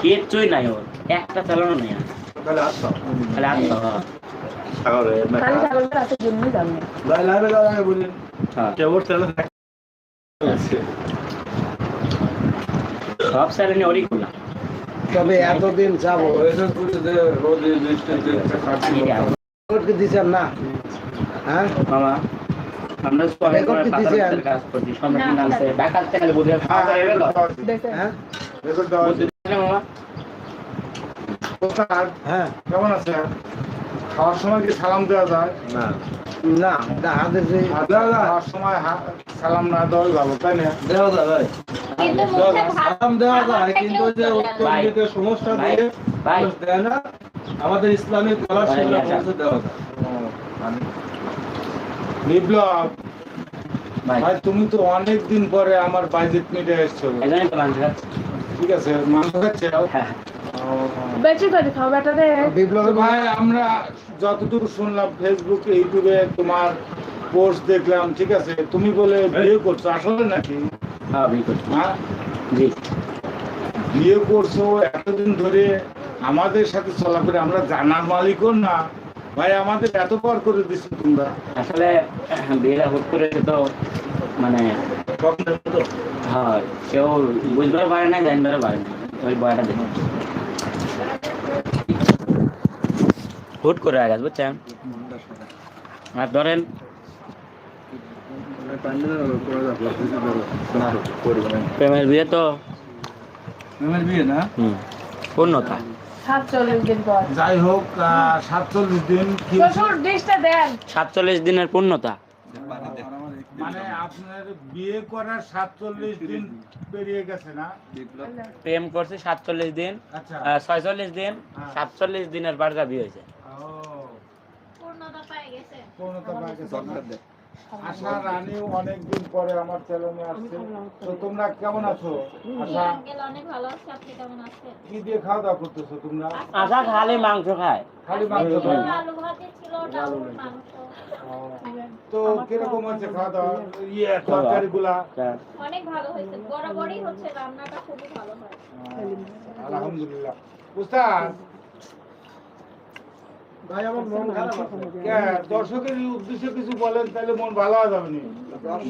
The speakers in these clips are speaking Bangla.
কিচ্ছুই নাই ওর। একটা চালানো নেই আর। তাহলে আসো খালি আনতো হ্যাঁ। খালি হ্যাঁ। সব স্যারেনি ওরই করলাম তবে এতদিন যাব দিছেন না হ্যাঁ? মামা। আমরা তো অনেক রেকর্ড সময় কি দিছি পাতার কাজ করছি সম্রাট আছে ঢাকা থেকে খালি খাওয়া হয়ে গেল হ্যাঁ? রেকর্ড দেওয়া মামা? কোথায়? হ্যাঁ। কেমন আছে খাওয়ার সময় কি সালাম দেওয়া যায়? না। না হাতের যে আর খাওয়ার সময় সালাম না দেওয়াই ভালো তাই না? দেওয়া যায় সালাম দেওয়া যায় কিন্তু যে উত্তর দিকে সমস্যা দিয়ে দেয় না। আমাদের ইসলামিক কলার সেগুলো আচ্ছা। দেওয়া যায়। বিপ্লব ভাই ভাই তুমি তো অনেক দিন পরে আমার বাজেট মিটে এসছো। এই তো মাংস ঠিক আছে মাংস খাচ্ছে? হ্যাঁ বেশি করে খাও বেটা রে বিপ্লব ভাই আমরা যতটুকু শুনলাম ফেসবুকে ইউটিউবে তোমার পোস্ট দেখলাম ঠিক আছে তুমি বলে বিয়ে করছ আসলে নাকি? হ্যাঁ বিয়ে করছি। হ্যাঁ? জি। বিয়ে করছ এতদিন ধরে আমাদের সাথে চলাফেরা আমরা জানার মালিকও না। ভাই আমাদের এত পার করে দিচ্ছ তোমরা। আসলে বিয়েটা হুট করে তো মানে হ্যাঁ। কেউ বুঝতে পারে না জানতে পারে না। ওই বয়টা দেখে। হুট করে আগে বুঝছেন? আর ধরেন প্রেমের বিয়ে তো বিয়ে না? হুম। পূর্ণতা। যাই হোক সাতচল্লিশ দিন কি শ্বশুর ডিশটা দেন। সাতচল্লিশ দিনের পূর্ণতা। মানে আপনার বিয়ে করার সাতচল্লিশ দিন পেরিয়ে গেছে না? প্রেম করছে সাতচল্লিশ দিন আচ্ছা। ছয়চল্লিশ দিন হ্যাঁ। সাতচল্লিশ দিনের বারটা বিয়ে হয়েছে। পূর্ণতা পাই গেছে। পূর্ণতা পায় গেছে। আশা রানী অনেকদিন পরে আমার চ্যানেলে আসছে। তো তোমরা কেমন আছো? আশা আঙ্কেল অনেক ভালো আছে আপনি কেমন আছেন? কি দিয়ে খাওয়া দাওয়া করতেছো তোমরা? আশা খালি মাংস খায়। খালি মাংস ছিল, খাও? আলু ভাজি ছিল ডাল মাংস। তো কীরকম আছে খাওয়া দাওয়া? ইয়ে তরকারি গুলা অনেক ভালো হয়েছে বরাবরই হচ্ছে রান্নাটা খুবই ভালো হয়। আলহামদুলিল্লাহ। উস্তাদ ভাই আমার মন খারাপ আছে। দর্শকের উদ্দেশ্যে কিছু বলেন তাহলে মন ভালো হয়ে যাবে নি।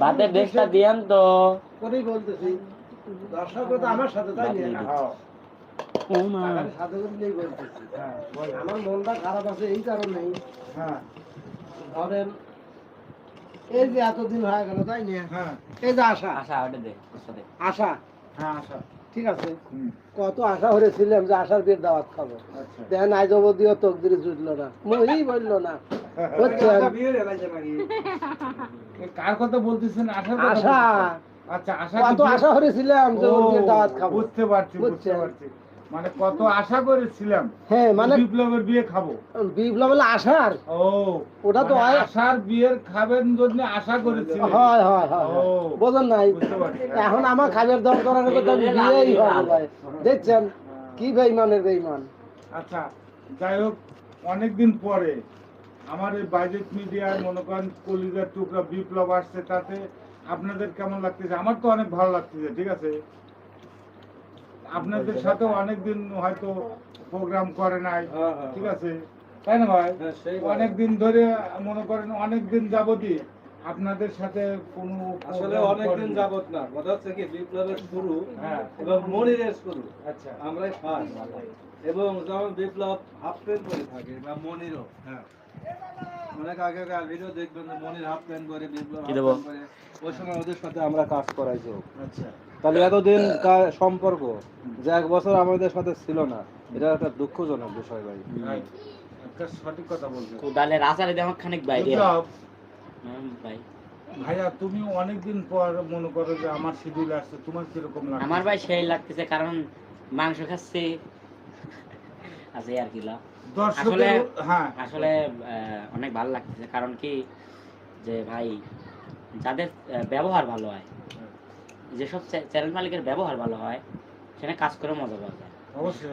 ভাতের ডেকটা দিয়েন তো। করেই বলতেছি। দর্শক তো আমার সাথে তাই না হ্যাঁ, টাকার সাথে বলতেছি। হ্যাঁ, আমার মনটা খারাপ আছে এই কারণেই। হ্যাঁ, ধরেন এই যে এতদিন হয়ে গেল তাই না হ্যাঁ, এই যে আশা। আশা ওটা দে ওটা আশা। হ্যাঁ, আচ্ছা, ঠিক আছে? কত আশা করেছিলাম যে আশার বিয়ের দাওয়াত খাব। আচ্ছা। দেখেন আজ অবধিও তকদিরে জুটলো না। মহি বলল না। বুঝছেন? কার কথা বলতেছেন? আশার আশা। আচ্ছা আশা কত আশা করেছিলাম যে দাওয়াত খাব। বুঝতে পারছি বুঝতে পারছি। মানে কত আশা করেছিলাম হ্যাঁ মানে বিপ্লবের বিয়ে খাব। বিপ্লব হলো আশার। ও ওটা তো মানে আশার বিয়ের খাবেন জন্য আশা হয় হয় হয়। বোঝেন নাই। এখন আমার খাবার দাম করার কথা বিয়েই হবে দেখছেন কি বেইমানের বেইমান। আচ্ছা যাই হোক অনেকদিন পরে আমার এই বাজেট মিডিয়ায় মনে করেন কলিজার টুকরা বিপ্লব আসছে তাতে আপনাদের কেমন লাগতেছে? আমার তো অনেক ভালো লাগতেছে ঠিক আছে? আপনাদের সাথেও অনেকদিন হয়তো প্রোগ্রাম করে নাই ঠিক আছে? তাই না ভাই? অনেকদিন ধরে মনে করেন অনেক দিন যাবতই আপনাদের সাথে কোনো আসলে অনেকদিন। যাবত না কথা হচ্ছে কি বিপ্লবের শুরু হ্যাঁ। এবং মনিরের শুরু। আচ্ছা। আমরাই ফার্স্ট এবং যেমন বিপ্লব হাফ প্যান্ট পরে থাকে বা মনিরও হ্যাঁ অনেক আগে ভিডিও দেখবেন মনির হাফ প্যান্ট করে বিপ্লব কি দেবো? ওই সময় ওদের সাথে আমরা কাজ করাইছি আচ্ছা। তাহলে এতদিন সম্পর্ক যে এক বছর আমাদের সাথে ছিল না এটা একটা দুঃখজনক বিষয় ভাই। ভাই একটা সঠিক কথা বলছেন। কোদালের আচারে দেওয়া খানিক বাইরে। ভাই। ভাইয়া তুমি অনেকদিন পর মনে করো যে আমার শিডিউল আসছে তোমার কীরকম লাগে আমার ভাই সেই লাগতেছে কারণ মাংস খাচ্ছি। আছে আর কি লাভ আসলে- হ্যাঁ। আসলে অনেক ভালো লাগতেছে। কারণ কি যে ভাই যাদের ব্যবহার ভালো হয় যেসব চ্যানেল মালিকের ব্যবহার ভালো হয় সেখানে কাজ করে মজা পাওয়া যায়।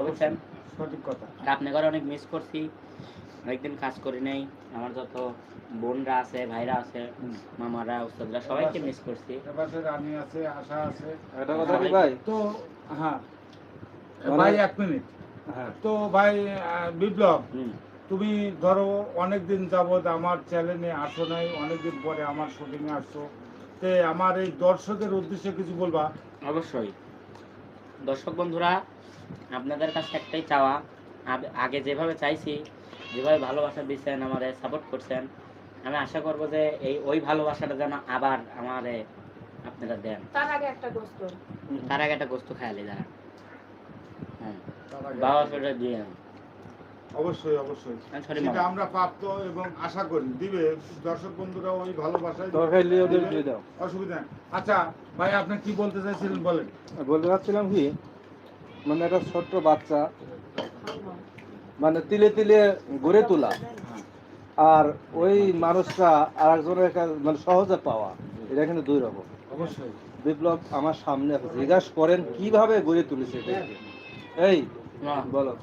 অবশ্যই সঠিক কথা। আপনি ঘরে অনেক মিস করছি অনেকদিন কাজ করি নাই। আমার যত বোনরা আছে ভাইরা আছে মামারা উস্তাদরা সবাইকে মিস করছি। রানী আছে আশা আছে। একটা কথা ভাই? তো হ্যাঁ। মানে- ভাই এক মিনিট তো ভাই বিপ্লব হুম। তুমি ধরো অনেক দিন যাবৎ আমার চ্যানেলে আসো নাই অনেকদিন পরে আমার শুটিংয়ে আসছো। তে আমার এই দর্শকের উদ্দেশ্যে কিছু বলবা? অবশ্যই। দর্শক বন্ধুরা আপনাদের কাছে একটাই চাওয়া আগে যেভাবে চাইছি যেভাবে ভালোবাসা দিচ্ছেন আমারে সাপোর্ট করছেন আমি আশা করব যে এই ওই ভালোবাসাটা যেন আবার আমারে আপনারা দেন। তার আগে একটা গোস্ত। তার আগে একটা গোস্ত খায়ালি দাঁড়া হ্যাঁ। বাবা সেটা দিয়ে অবশ্যই অবশ্যই। সরি সেটা আমরা প্রাপ্ত এবং আশা করি। দিবে দর্শক বন্ধুরা ওই ভালোবাসায় তরকারি দিয়ে দাও। অসুবিধা নেই। আচ্ছা ভাই আপনি কি বলতে চাইছিলেন বলেন? বলতে চাচ্ছিলাম কি মানে একটা ছোট্ট বাচ্চা মানে তিলে তিলে গড়ে তোলা। আর ওই মানুষটা আর একজনের মানে সহজে পাওয়া। এটা কিন্তু দুই রকম। অবশ্যই। বিপ্লব আমার সামনে জিজ্ঞাসা করেন কীভাবে গড়ে তুলেছে এটাকে? বলো।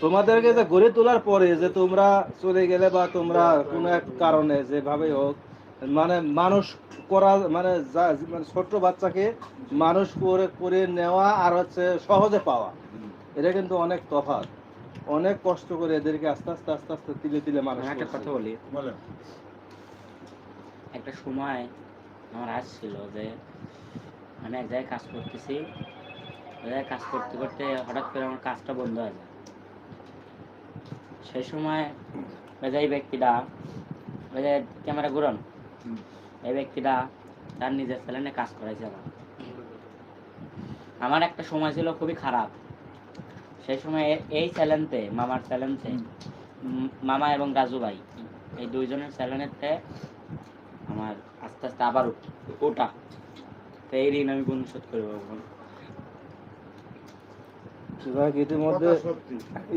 তোমাদেরকে যে গড়ে তোলার পরে যে তোমরা চলে গেলে বা তোমরা কোনো এক কারণে যেভাবে হোক মানে মানুষ করা মানে যা- মানে ছোট্ট বাচ্চাকে মানুষ করে করে নেওয়া আর হচ্ছে সহজে পাওয়া এটা কিন্তু অনেক তফাৎ। অনেক কষ্ট করে এদেরকে আস্তে আস্তে আস্তে আস্তে তিলে তিলে মানুষ একটা। কথা বলি। একটা সময় আমার আজ ছিল যে আমি এক জায়গায় কাজ করতেছি কাজ করতে করতে হঠাৎ করে আমার কাজটা বন্ধ হয়ে যায়। সেই সময় এই ব্যক্তিটা ওই যে ক্যামেরা ঘুরন এই ব্যক্তিটা তার নিজের চ্যানেলে কাজ করাইছে আমার আমার একটা সময় ছিল খুবই খারাপ। সেই সময় এই চ্যানেলতে মামার চ্যানেলতে মামা এবং রাজু ভাই এই দুইজনের চ্যানেলেতে আমার আস্তে আস্তে আবার ওটা? তো এই ঋণ আমি পরিশোধ করব ইতিমধ্যে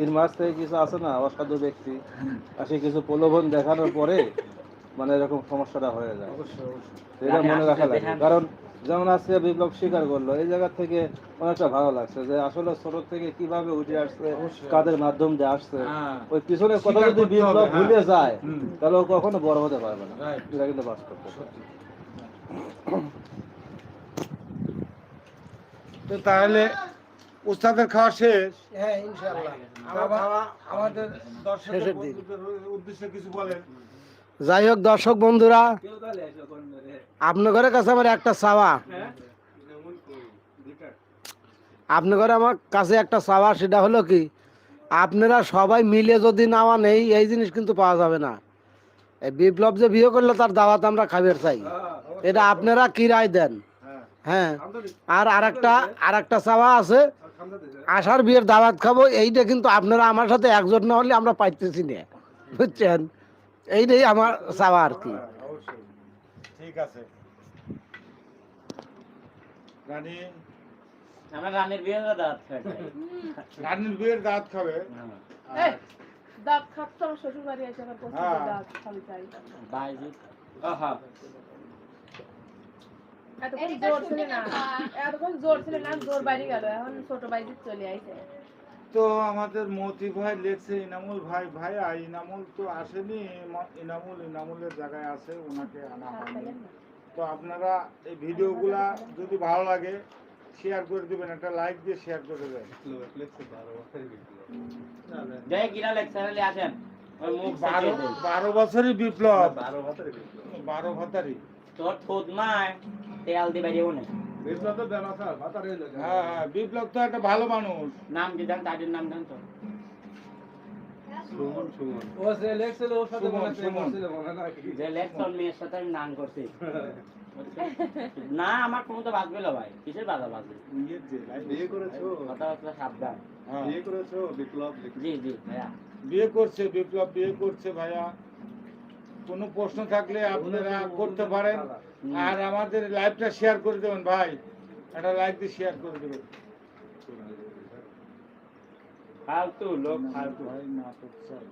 এর মাছ থেকে কিছু আছে না অসাধু ব্যক্তি। আর সে কিছু প্রলোভন দেখানোর পরে মানে এরকম সমস্যাটা হয়ে যায়। এটা মনে রাখা লাগে। কারণ যেমন আজকে বিপ্লব স্বীকার করল এই জায়গা থেকে অনেকটা ভালো লাগছে যে আসলে ছোট থেকে কীভাবে উঠে আসছে কাদের মাধ্যম দিয়ে আসছে। হ্যাঁ। ওই পিছনের কথা যদি বিপ্লব হ্যাঁ। ভুলে যায় তাহলে ও কখনো বড় হতে পারবে না। এটা কিন্তু বাস্তব তো তাহলে উস্তাদের খাওয়া শেষ? হ্যাঁ ইনশাআল্লাহ। আমাদের। বন্ধুদের উদ্দেশ্যে কিছু বলেন। যাই হোক দর্শক বন্ধুরা আপনাদের কাছে আমার একটা চাওয়া। আপনাদের আমার কাছে একটা চাওয়া সেটা হলো কি আপনারা সবাই মিলে যদি নাওয়া নেই এই জিনিস কিন্তু পাওয়া যাবে না। এই বিপ্লব যে বিয়ে করল তার দাওয়াত আমরা খাবার চাই। এটা আপনারা কি রায় দেন? হ্যাঁ। হ্যাঁ। আর আরেকটা আরেকটা চাওয়া আছে আশার বিয়ের দাওয়াত খাব এইটা কিন্তু আপনারা আমার সাথে একজোট না হলে আমরা পাইতেছি না। বুঝছেন? এইটাই আমার চাওয়া আর কি। হ্যাঁ, ঠিক আছে। রানী? আমরা রানীর বিয়ে দাঁত খাই। রানীর বিয়ের দাঁত খাবে? দাঁত খাচ্ছে আমার শ্বশুর বাড়ি আছে আমার পছন্দের হ্যাঁ। দাঁত খালি চাই বাইজি আহা। এতক্ষণ জোর ছিল না। এতক্ষণ জোর ছিল না জোর বাড়ি গেল এখন ছোট বাইজি চলে আইছে। তো আমাদের মতি ভাই লেখছে ইনামুল ভাই ভাই ইনামুল তো আসেনি ইনামুল ইনামুলের জায়গায় আছে ওনাকে আনা হয়নি। তো আপনারা এই ভিডিওগুলা যদি ভালো লাগে শেয়ার করে দিবেন একটা লাইক দিয়ে শেয়ার করে দেবেন লেকচারে আসেন। বারো বারো বারো বছরই বিপ্লব। বারো ভাতারি তোর থোদ নাই তেল দি বাইরেও নেই হ্যাঁ হ্যাঁ বিপ্লব তো একটা ভালো মানুষ। নাম কি জান? তাদের নাম জান তো? ও সে লেখছিল ওর সাথে মনে ছিল মনে হয় যে লেকচর মেয়ের সাথে আমি নাম করছি। না আমার কোনো তো বাজবে না ভাই। কিসের বাধা বাজবে? বিয়ে করেছ? কথাবার্তা সাবধান। হ্যাঁ। বিয়ে করেছ? বিপ্লব জি জি ভাইয়া। বিয়ে করছে বিপ্লব বিয়ে করছে ভাইয়া। কোনো প্রশ্ন থাকলে আপনারা করতে পারেন। আর আমাদের লাইভটা শেয়ার করে দেবেন ভাই। একটা লাইক দিয়ে শেয়ার করে দেবেন। ফালতু লোক ফালতু। ভাই নাটক চাই।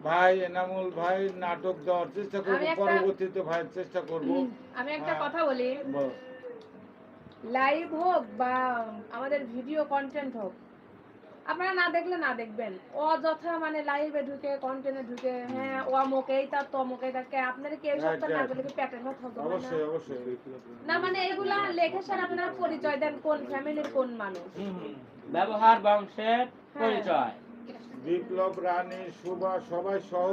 ভাই এনামুল ভাই নাটক দেওয়ার চেষ্টা করব পরবর্তীতে ভাই চেষ্টা করব। আমি একটা হ্যাঁ। কথা বলি। লাইভ হোক বা আমাদের ভিডিও কন্টেন্ট হোক আপনারা না দেখলে না দেখবেন। অযথা মানে লাইভে ঢুকে কন্টেন্টে ঢুকে হ্যাঁ ও অমুক তার তমুক এই তাকে আপনারা কি এই সপ্তাহ না right. করলে কি পেটের ভাত না? অবশ্যই অবশ্যই। না মানে এগুলা লেখে স্যার আপনারা পরিচয় দেন কোন ফ্যামিলির কোন মানুষ। ব্যবহার বংশের পরিচয়। বিপ্লব রানী সুভা সবাই সহ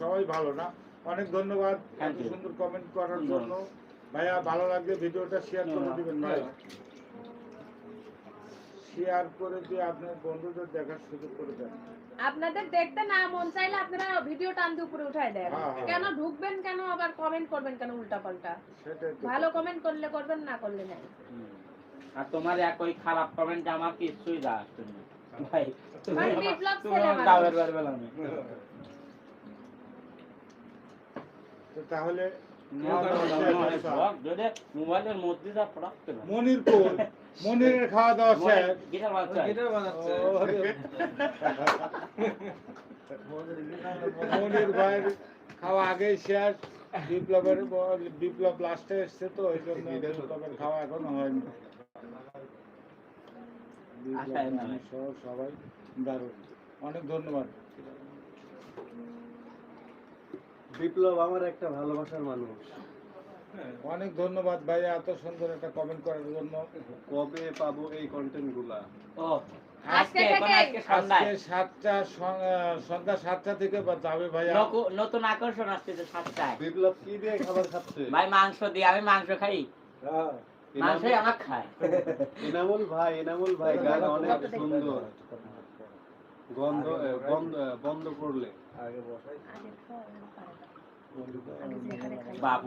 সবাই ভালো না? অনেক ধন্যবাদ এত সুন্দর কমেন্ট করার জন্য। ভাইয়া ভালো লাগলে ভিডিওটা শেয়ার করে দিবেন ভাই শেয়ার করে দিয়ে আপনার বন্ধুদের দেখার সুযোগ করে দেন আপনাদের দেখতে না মন চাইলে আপনারা ভিডিও টান দিয়ে উপরে উঠাই দেন হ্যাঁ, হ্যাঁ। কেন ঢুকবেন কেন আবার কমেন্ট করবেন কেন উল্টা পাল্টা ভালো কমেন্ট করলে করবেন না করলে নাই আর তোমার একই খারাপ কমেন্ট আমার কিছুই যা আসছে না ভাই তুমি বেলা নেই। তো তাহলে মোবাইলের মধ্যে যা রাখতে পারে মনির কোল মনিরের খাওয়া দাওয়া শেষ। গিটার বাজছে গিটার বাজাচ্ছে। মনির ভাইয়ের খাওয়া আগেই শেষ। বিপ্লবের বিপ্লব লাস্টে এসছে তো ওই জন্য বিপ্লবের খাওয়া এখনও হয়নি। সবাই দারুণ। অনেক ধন্যবাদ। বিপ্লব আমার একটা ভালোবাসার মানুষ। অনেক ধন্যবাদ ভাই এত সুন্দর একটা কমেন্ট করার জন্য। কবে পাবো এই কন্টেন্টগুলা? ও আজকে সাতটা সন্ধ্যা সাতটা থেকে যাবে নতুন আকর্ষণ আসছে সাতটায়। বিপ্লব কি দিয়ে খাবার খাচ্ছে? ভাই মাংস দিয়ে আমি মাংস খাই। মাংসই আমার খায়। এনামুল ভাই এনামুল ভাই গান অনেক সুন্দর। গন্ধ বন্ধ বন্ধ করলে বাবুরে বিয়ে ভাই,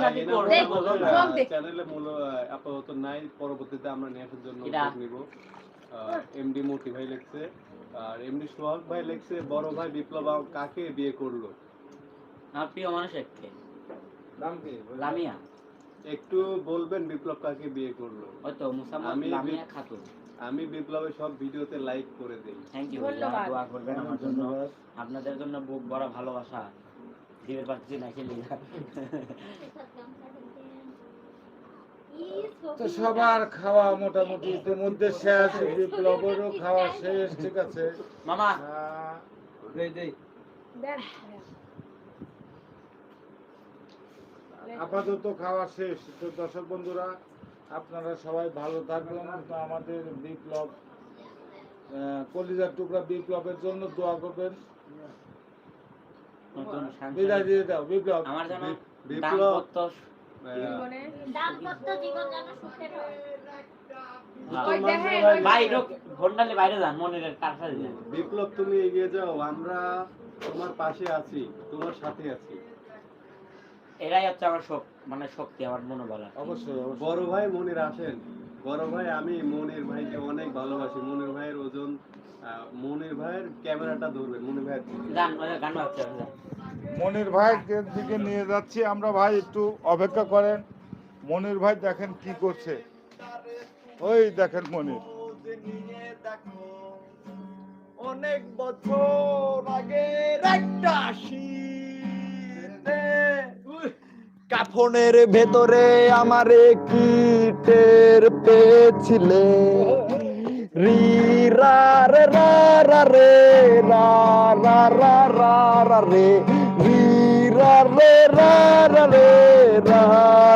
শাদী এনামুল করবে দেখ, বলো না চোখ দেখ। চ্যানেলে মূল আহ, আপাতত নাই পরবর্তীতে আমরা নিয়ে জন্য নিব। এমডি মতি ভাই লিখছে আর এমডি সোহাগ ভাই লিখছে বড় ভাই বিপ্লব কাকে বিয়ে করল? আমার প্রিয় মানুষ একটি নাম কি? লামিয়া। একটু বলবেন বিপ্লব কাকে বিয়ে করল? ওই তো মুসাম্মদ আমি লামিয়া খাতুন। আমি বিপ্লবের সব ভিডিওতে লাইক করে দেই। থ্যাংক ইউ ধন্যবাদ। দোয়া করবেন আমার জন্য। আপনাদের জন্য বুক বড় ভালোবাসা। দিবের পাচ্ছি না খেলি তো সবার খাওয়া মোটামুটি ইতিমধ্যে শেষ বিপ্লবেরও খাওয়া শেষ ঠিক আছে। মামা। আপাতত খাওয়া শেষ। তো দর্শক বন্ধুরা আপনারা সবাই ভালো থাকবেন। তো আমাদের বিপ্লব আহ, কলিজার টুকরা বিপ্লবের জন্য দোয়া করবেন। নতুন বিদায় দিয়ে দাও বিপ্লব। আমার যেন দাম্পত্য দাম্পত্য জীবন যেন সুখের হয়। ওই দেখেন, ওই বাইরে ঘন্টালে বাইরে যান মনের কার বিপ্লব তুমি এগিয়ে যাও আমরা তোমার পাশে আছি তোমার সাথে আছি। এরাই হচ্ছে আমার শোক মানে শক্তি আমার মনোবল অবশ্যই বড় ভাই মনির আসেন। বড় ভাই আমি মনির ভাইকে অনেক ভালোবাসি। মনির ভাইয়ের ওজন মনির ভাইয়ের ক্যামেরাটা ধরবে মনির ভাইয়ের গান গান বাজছে। মনির ভাইকে দিকে নিয়ে যাচ্ছি। আমরা ভাই একটু অপেক্ষা করেন। মনির ভাই দেখেন কি করছে। ওই দেখেন মনির। অনেক বছর আগে একটা কাফনের ভেতরে আমার কি টের পেয়েছিলে রি রা রে রা রা রে রা রা রা রা রা রে রি রা রে রা রা রে রা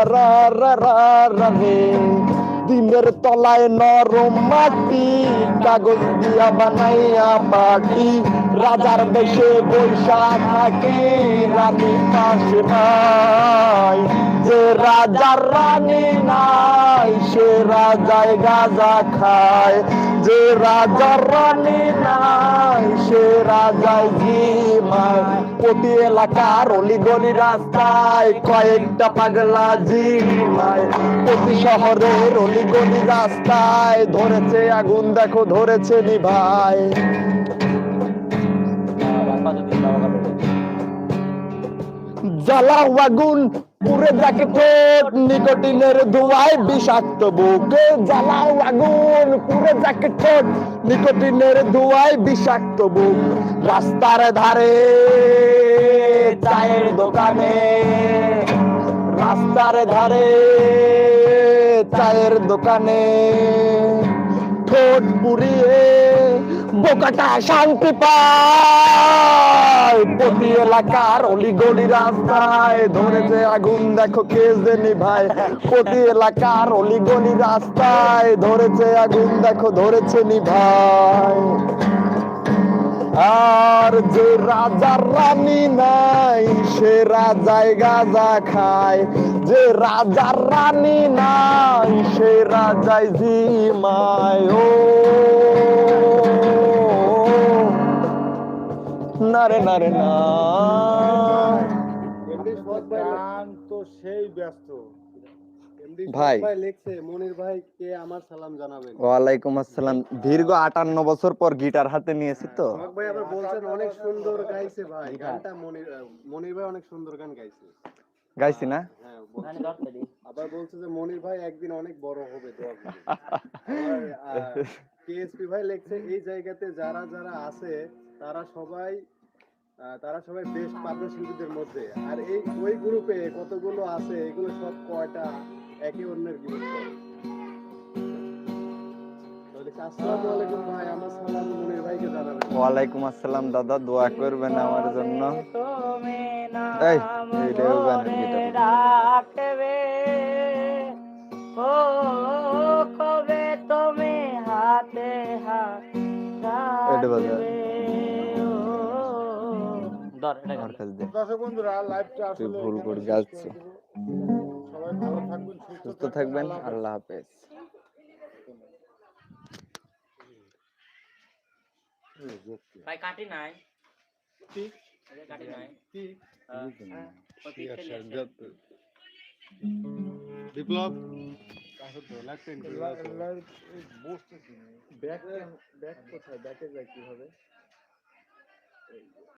রা রা রা রা রে দিনের তলায় নরম মাটি কাগজ দিয়া বানাইয়া পাটি রাজার দেশে বৈশা থাকে রানী পাশে নাই যে রাজার রানী নাই, সে রাজায় গাজা খায়। যে রাজার রানী নাই, সে রাজায় জিমায় প্রতি এলাকার অলিগলি রাস্তায় কয়েকটা পাগলা জিমায় প্রতি শহরের অলিগলি রাস্তায় ধরেছে আগুন, দেখো ধরেছে নিভাই জ্বালাও আগুন পুরে যাকে ঠোঁট, নিকোটিনের ধোঁয়ায় বিষাক্ত বুকে জ্বালাও আগুন পুরে যাকে ঠোঁট, নিকোটিনের ধোঁয়ায় বিষাক্ত বুক। রাস্তার ধারে, চায়ের দোকানে, রাস্তার ধারে, চায়ের দোকানে, ঠোঁট পুড়িয়ে বোকাটা শান্তি পায়। প্রতি এলাকার অলিগলি রাস্তায় ধরেছে আগুন, দেখো কে যে নিভাই প্রতি এলাকার অলিগলি রাস্তায় ধরেছে আগুন, দেখো ধরেছে নিভাই আর যে রাজার রানী নাই, সে রাজায় গাজা খায়। যে রাজার রানী নাই, সে রাজায় জিমায়। ও নারে নারে না। তো সেই ব্যস্ত। ভাই। মনির ভাই আমার সালাম জানাবেন? ওয়ালাইকুম আসসালাম। দীর্ঘ আটান্ন বছর পর গিটার হাতে নিয়েছি তো। ভাই আবার বলছেন অনেক সুন্দর গাইছে ভাই। গানটা মনির মনির ভাই অনেক সুন্দর গান গাইছে। গাইছি না? হ্যাঁ। আবার বলছে যে মনির ভাই একদিন অনেক বড় হবে দোয়া করি কেএসপি ভাই লিখছে এই জায়গাতে যারা যারা আছে তারা সবাই তারা সবাই বেস্ট পাত্র শিল্পীদের মধ্যে। আর এই ওই গ্রুপে কতগুলো আছে এগুলো সব কয়টা একে অন্যের বিরুদ্ধ আসসালামু আলাইকুম ভাই আমার সালাম মনির ভাইকে জানাবেন। ওয়ালাইকুম আসসালাম দাদা দোয়া করবেন আমার জন্য। এই, এইটাও গানের গিটার। এটা। রাখবে ও। ধর এটা আমার কাছে দে। বন্ধুরা লাইভটা আসলে ভুল করে যাচ্ছ। সবাই ভালো থাকবেন সুস্থ থাকবেন আল্লাহ হাফেজ। ভাই কাটি নাই। ঠিক। কাটি নাই। ঠিক। বিপ্লব ব্যাগ ব্যাগ কোথায়? ব্যাগে যায় কীভাবে?